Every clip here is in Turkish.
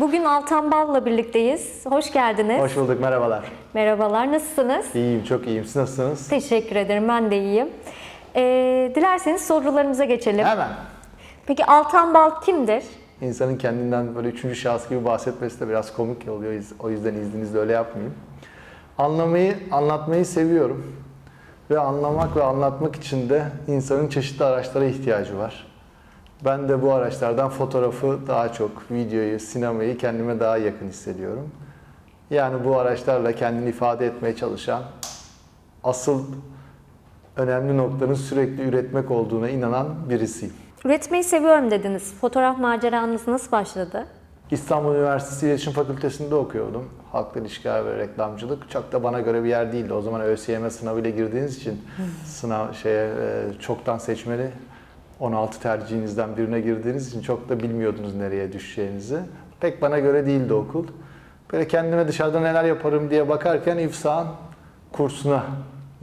Altan Bal'la birlikteyiz. Hoş geldiniz. Hoş bulduk, merhabalar. Merhabalar, nasılsınız? İyiyim, çok iyiyim. Siz nasılsınız? Teşekkür ederim, ben de iyiyim. Ee, dilerseniz sorularımıza geçelim. Hemen. Peki Altan Bal kimdir? İnsanın kendinden böyle üçüncü şahıs gibi bahsetmesi de biraz komik oluyor. O yüzden izninizle öyle yapmayayım. Anlamayı, anlatmayı seviyorum. Ve anlamak ve anlatmak için de insanın çeşitli araçlara ihtiyacı var. Ben de bu araçlardan fotoğrafı daha çok, videoyu, sinemayı kendime daha yakın hissediyorum. Yani bu araçlarla kendini ifade etmeye çalışan, asıl önemli noktanın sürekli üretmek olduğuna inanan birisiyim. Üretmeyi seviyorum dediniz. Fotoğraf maceranız nasıl başladı? İstanbul Üniversitesi İletişim Fakültesi'nde okuyordum. Halkla ilişkiler ve reklamcılık. Çok da bana göre bir yer değildi. O zaman ÖSYM sınavıyla girdiğiniz için sınav şeye e, çoktan seçmeli 16 tercihinizden birine girdiğiniz için çok da bilmiyordunuz nereye düşeceğinizi. Pek bana göre değildi okul. Böyle kendime dışarıda neler yaparım diye bakarken İFSA'nın kursuna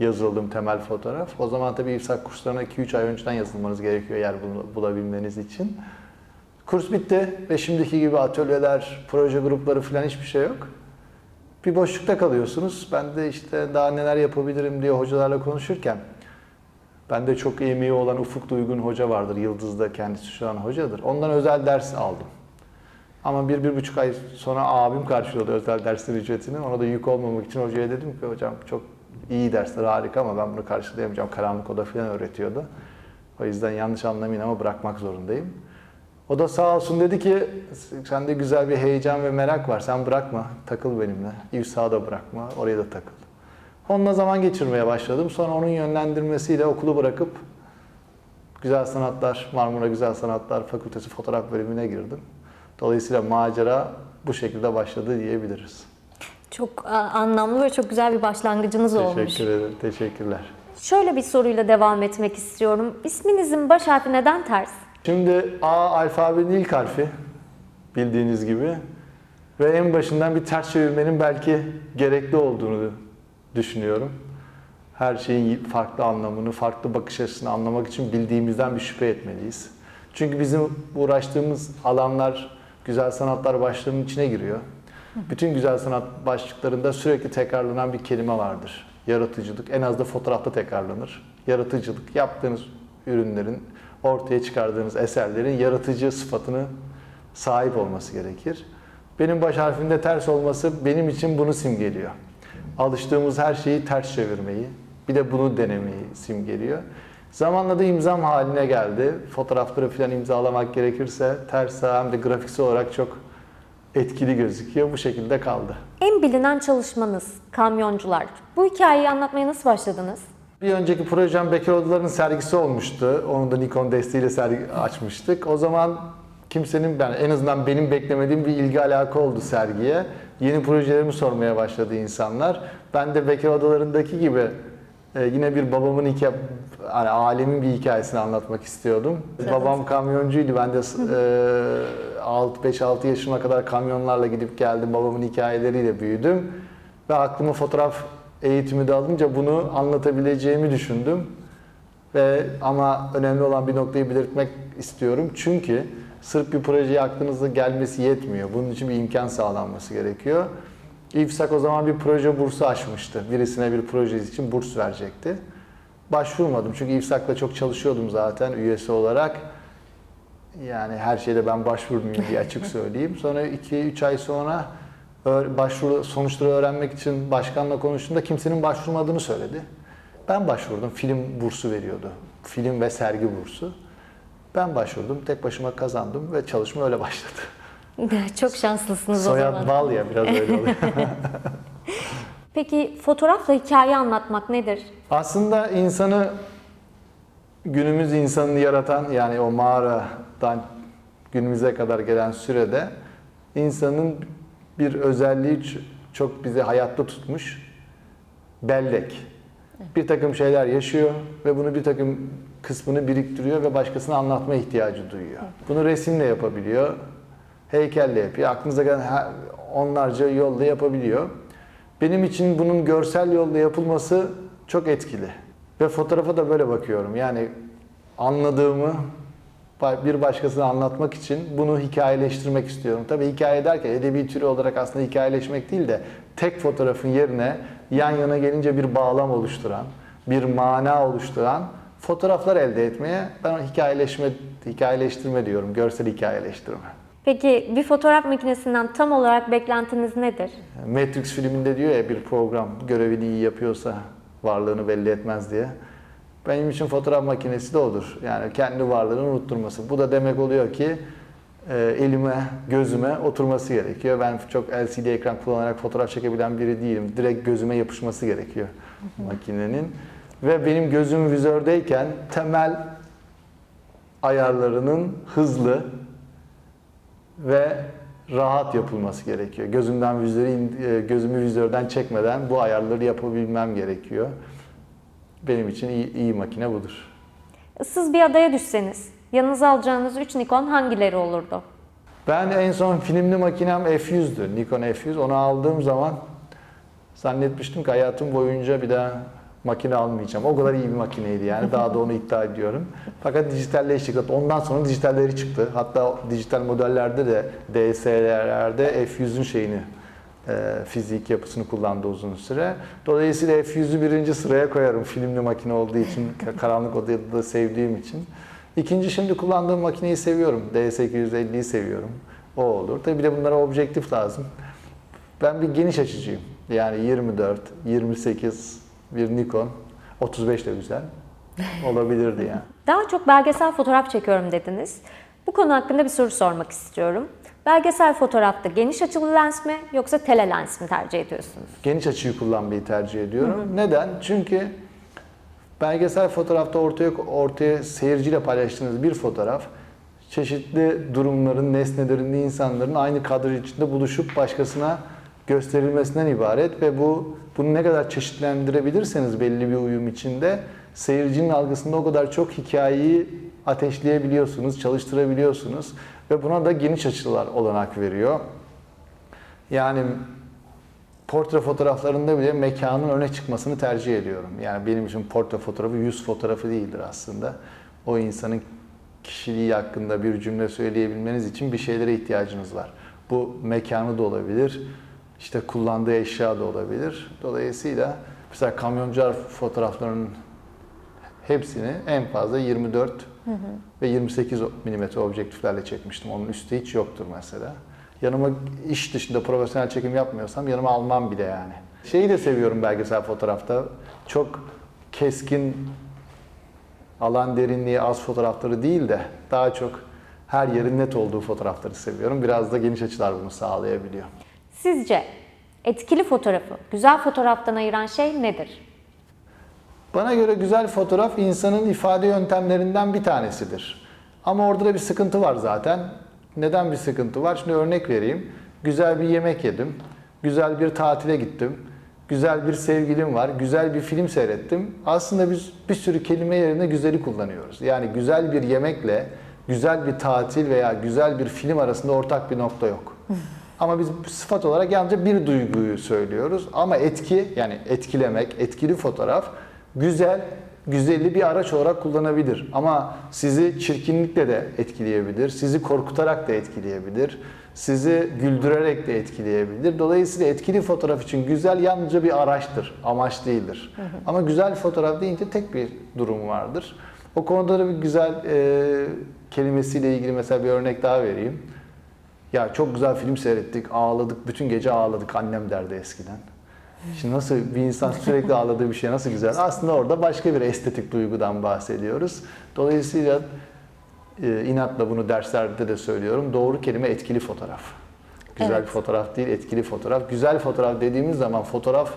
yazıldım temel fotoğraf. O zaman tabii İFSA kurslarına 2-3 ay önceden yazılmanız gerekiyor yer bul- bulabilmeniz için. Kurs bitti ve şimdiki gibi atölyeler, proje grupları falan hiçbir şey yok. Bir boşlukta kalıyorsunuz. Ben de işte daha neler yapabilirim diye hocalarla konuşurken bende çok emeği olan Ufuk Duygun hoca vardır. Yıldız'da kendisi şu an hocadır. Ondan özel ders aldım. Ama bir, bir buçuk ay sonra abim karşılıyordu özel dersler ücretini. Ona da yük olmamak için hocaya dedim ki hocam çok iyi dersler harika ama ben bunu karşılayamayacağım. Karanlık oda falan öğretiyordu. O yüzden yanlış anlamayın ama bırakmak zorundayım. O da sağ olsun dedi ki sende güzel bir heyecan ve merak var. Sen bırakma, takıl benimle. İvsa'da da bırakma, oraya da takıl. Onunla zaman geçirmeye başladım. Sonra onun yönlendirmesiyle okulu bırakıp Güzel Sanatlar, Marmara Güzel Sanatlar Fakültesi Fotoğraf bölümüne girdim. Dolayısıyla macera bu şekilde başladı diyebiliriz. Çok a, anlamlı ve çok güzel bir başlangıcınız olmuş. Teşekkür ederim, teşekkürler. Şöyle bir soruyla devam etmek istiyorum. İsminizin baş harfi neden ters? Şimdi A alfabenin ilk harfi bildiğiniz gibi ve en başından bir ters çevirmenin belki gerekli olduğunu düşünüyorum. Her şeyin farklı anlamını, farklı bakış açısını anlamak için bildiğimizden bir şüphe etmeliyiz. Çünkü bizim uğraştığımız alanlar güzel sanatlar başlığının içine giriyor. Bütün güzel sanat başlıklarında sürekli tekrarlanan bir kelime vardır. Yaratıcılık. En az da fotoğrafta tekrarlanır. Yaratıcılık. Yaptığınız ürünlerin, ortaya çıkardığınız eserlerin yaratıcı sıfatını sahip olması gerekir. Benim baş harfimde ters olması benim için bunu simgeliyor. Alıştığımız her şeyi ters çevirmeyi, bir de bunu denemeyi simgeliyor. Zamanla da imzam haline geldi. Fotoğrafları falan imzalamak gerekirse ters hem de grafiksel olarak çok etkili gözüküyor. Bu şekilde kaldı. En bilinen çalışmanız kamyoncular. Bu hikayeyi anlatmaya nasıl başladınız? Bir önceki projem Bekar Odaları'nın sergisi olmuştu. Onu da Nikon desteğiyle sergi açmıştık. O zaman kimsenin, yani en azından benim beklemediğim bir ilgi alaka oldu sergiye. Yeni projelerimi sormaya başladı insanlar. Ben de Bekar Odaları'ndaki gibi e, yine bir babamın hikaye, yani alemin bir hikayesini anlatmak istiyordum. Babam kamyoncuydu. Ben de e, 5-6 yaşıma kadar kamyonlarla gidip geldim. Babamın hikayeleriyle büyüdüm. Ve aklıma fotoğraf eğitimi de alınca bunu anlatabileceğimi düşündüm. Ve ama önemli olan bir noktayı belirtmek istiyorum. Çünkü sırf bir projeye aklınıza gelmesi yetmiyor. Bunun için bir imkan sağlanması gerekiyor. İFSAK o zaman bir proje bursu açmıştı. Birisine bir projesi için burs verecekti. Başvurmadım çünkü İFSAK'la çok çalışıyordum zaten üyesi olarak. Yani her şeyde ben başvurmayayım diye açık söyleyeyim. Sonra 2-3 ay sonra başvuru sonuçları öğrenmek için başkanla konuştuğumda kimsenin başvurmadığını söyledi. Ben başvurdum. Film bursu veriyordu. Film ve sergi bursu. Ben başvurdum. Tek başıma kazandım ve çalışma öyle başladı. Çok şanslısınız o Soyad zaman. bal ya biraz öyle oluyor. Peki fotoğrafla hikaye anlatmak nedir? Aslında insanı günümüz insanını yaratan yani o mağaradan günümüze kadar gelen sürede insanın bir özelliği çok bizi hayatta tutmuş bellek. Bir takım şeyler yaşıyor ve bunu bir takım kısmını biriktiriyor ve başkasına anlatma ihtiyacı duyuyor. Bunu resimle yapabiliyor, heykelle yapıyor, aklınıza gelen onlarca yolla yapabiliyor. Benim için bunun görsel yolla yapılması çok etkili. Ve fotoğrafa da böyle bakıyorum. Yani anladığımı Bir başkasına anlatmak için bunu hikayeleştirmek istiyorum. Tabii hikaye derken edebi türü olarak aslında hikayeleşmek değil de tek fotoğrafın yerine yan yana gelince bir bağlam oluşturan, bir mana oluşturan fotoğraflar elde etmeye ben hikayeleşme, hikayeleştirme diyorum, görsel hikayeleştirme. Peki bir fotoğraf makinesinden tam olarak beklentiniz nedir? Matrix filminde diyor ya bir program görevini iyi yapıyorsa varlığını belli etmez diye. Benim için fotoğraf makinesi de odur. Yani kendi varlığını unutturması. Bu da demek oluyor ki elime, gözüme oturması gerekiyor. Ben çok LCD ekran kullanarak fotoğraf çekebilen biri değilim. Direkt gözüme yapışması gerekiyor makinenin. Ve benim gözüm vizördeyken temel ayarlarının hızlı ve rahat yapılması gerekiyor. Gözümden vizörü, e, gözümü vizörden çekmeden bu ayarları yapabilmem gerekiyor. Benim için iyi, iyi makine budur. Issız bir adaya düşseniz yanınıza alacağınız 3 Nikon hangileri olurdu? Ben en son filmli makinem F100'dü. Nikon F100. Onu aldığım zaman zannetmiştim ki hayatım boyunca bir daha makine almayacağım. O kadar iyi bir makineydi yani. Daha da onu iddia ediyorum. Fakat dijitalleştik. Ondan sonra dijitalleri çıktı. Hatta dijital modellerde de DSLR'lerde F100'ün şeyini e, fizik yapısını kullandı uzun süre. Dolayısıyla F100'ü birinci sıraya koyarım filmli makine olduğu için, karanlık odada da sevdiğim için. İkinci şimdi kullandığım makineyi seviyorum. DS250'yi seviyorum. O olur. Tabii bir de bunlara objektif lazım. Ben bir geniş açıcıyım. Yani 24, 28 bir Nikon, 35 de güzel. Olabilirdi yani. Daha çok belgesel fotoğraf çekiyorum dediniz. Bu konu hakkında bir soru sormak istiyorum. Belgesel fotoğrafta geniş açılı lens mi yoksa tele lens mi tercih ediyorsunuz? Geniş açıyı kullanmayı tercih ediyorum. Neden? Çünkü belgesel fotoğrafta ortaya ortaya seyirciyle paylaştığınız bir fotoğraf çeşitli durumların, nesnelerin, insanların aynı kadro içinde buluşup başkasına gösterilmesinden ibaret ve bu bunu ne kadar çeşitlendirebilirseniz belli bir uyum içinde seyircinin algısında o kadar çok hikayeyi ateşleyebiliyorsunuz, çalıştırabiliyorsunuz ve buna da geniş açılar olanak veriyor. Yani portre fotoğraflarında bile mekanın öne çıkmasını tercih ediyorum. Yani benim için portre fotoğrafı yüz fotoğrafı değildir aslında. O insanın kişiliği hakkında bir cümle söyleyebilmeniz için bir şeylere ihtiyacınız var. Bu mekanı da olabilir, işte kullandığı eşya da olabilir. Dolayısıyla mesela kamyoncular fotoğraflarının hepsini en fazla 24 ve 28 mm objektiflerle çekmiştim. Onun üstü hiç yoktur mesela. Yanıma iş dışında profesyonel çekim yapmıyorsam yanıma almam bile yani. Şeyi de seviyorum belgesel fotoğrafta. Çok keskin alan derinliği az fotoğrafları değil de daha çok her yerin net olduğu fotoğrafları seviyorum. Biraz da geniş açılar bunu sağlayabiliyor. Sizce etkili fotoğrafı güzel fotoğraftan ayıran şey nedir? Bana göre güzel fotoğraf insanın ifade yöntemlerinden bir tanesidir. Ama orada da bir sıkıntı var zaten. Neden bir sıkıntı var? Şimdi örnek vereyim. Güzel bir yemek yedim. Güzel bir tatile gittim. Güzel bir sevgilim var. Güzel bir film seyrettim. Aslında biz bir sürü kelime yerine güzeli kullanıyoruz. Yani güzel bir yemekle güzel bir tatil veya güzel bir film arasında ortak bir nokta yok. Ama biz sıfat olarak yalnızca bir duyguyu söylüyoruz. Ama etki yani etkilemek, etkili fotoğraf güzel, güzelli bir araç olarak kullanabilir. Ama sizi çirkinlikle de etkileyebilir, sizi korkutarak da etkileyebilir, sizi güldürerek de etkileyebilir. Dolayısıyla etkili fotoğraf için güzel yalnızca bir araçtır, amaç değildir. Ama güzel fotoğraf deyince tek bir durum vardır. O konuda da bir güzel e, kelimesiyle ilgili mesela bir örnek daha vereyim. Ya çok güzel film seyrettik, ağladık, bütün gece ağladık annem derdi eskiden. Şimdi nasıl bir insan sürekli ağladığı bir şey nasıl güzel? Aslında orada başka bir estetik duygudan bahsediyoruz. Dolayısıyla e, inatla bunu derslerde de söylüyorum. Doğru kelime etkili fotoğraf. Güzel Evet. fotoğraf değil, etkili fotoğraf. Güzel fotoğraf dediğimiz zaman fotoğraf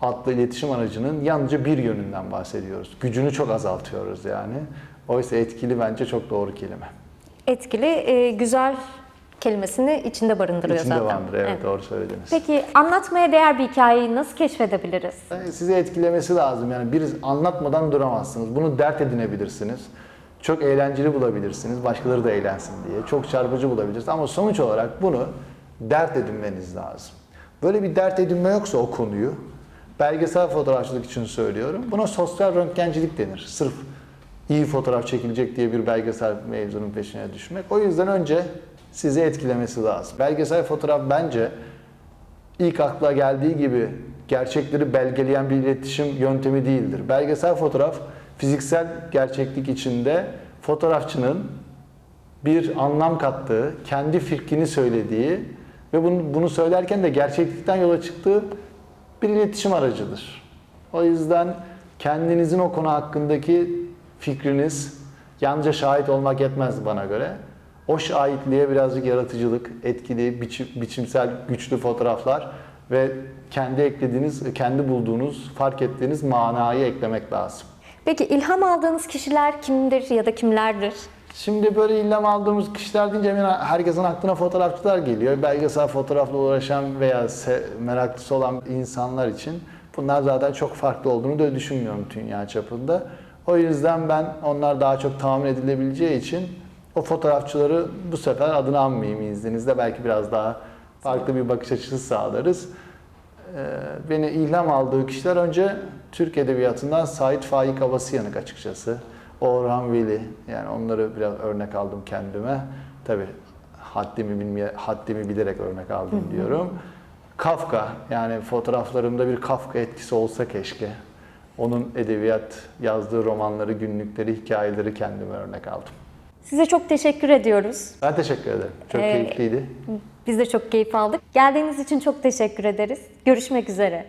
adlı iletişim aracının yalnızca bir yönünden bahsediyoruz. Gücünü çok azaltıyoruz yani. Oysa etkili bence çok doğru kelime. Etkili, e, güzel kelimesini içinde barındırıyor İçinde zaten. vardır, evet, doğru söylediniz. Peki anlatmaya değer bir hikayeyi nasıl keşfedebiliriz? Sizi etkilemesi lazım. Yani bir anlatmadan duramazsınız. Bunu dert edinebilirsiniz. Çok eğlenceli bulabilirsiniz. Başkaları da eğlensin diye. Çok çarpıcı bulabilirsiniz. Ama sonuç olarak bunu dert edinmeniz lazım. Böyle bir dert edinme yoksa o konuyu, belgesel fotoğrafçılık için söylüyorum. Buna sosyal röntgencilik denir. Sırf iyi fotoğraf çekilecek diye bir belgesel mevzunun peşine düşmek. O yüzden önce sizi etkilemesi lazım. Belgesel fotoğraf bence ilk akla geldiği gibi gerçekleri belgeleyen bir iletişim yöntemi değildir. Belgesel fotoğraf fiziksel gerçeklik içinde fotoğrafçının bir anlam kattığı, kendi fikrini söylediği ve bunu, bunu söylerken de gerçeklikten yola çıktığı bir iletişim aracıdır. O yüzden kendinizin o konu hakkındaki fikriniz yalnızca şahit olmak yetmez bana göre. O şahitliğe birazcık yaratıcılık, etkili, biçim- biçimsel, güçlü fotoğraflar ve kendi eklediğiniz, kendi bulduğunuz, fark ettiğiniz manayı eklemek lazım. Peki ilham aldığınız kişiler kimdir ya da kimlerdir? Şimdi böyle ilham aldığımız kişiler deyince hemen herkesin aklına fotoğrafçılar geliyor. Belgesel fotoğrafla uğraşan veya meraklısı olan insanlar için bunlar zaten çok farklı olduğunu da düşünmüyorum dünya çapında. O yüzden ben onlar daha çok tahmin edilebileceği için o fotoğrafçıları bu sefer adını anmayayım izninizle. Belki biraz daha farklı bir bakış açısı sağlarız. Ee, beni ilham aldığı kişiler önce Türk Edebiyatı'ndan Sait Faik Abasıyanık açıkçası. Orhan Veli, yani onları biraz örnek aldım kendime. Tabii haddimi, bilmeye, haddimi bilerek örnek aldım diyorum. Kafka, yani fotoğraflarımda bir Kafka etkisi olsa keşke. Onun edebiyat yazdığı romanları, günlükleri, hikayeleri kendime örnek aldım. Size çok teşekkür ediyoruz. Ben teşekkür ederim. Çok Ee, keyifliydi. Biz de çok keyif aldık. Geldiğiniz için çok teşekkür ederiz. Görüşmek üzere.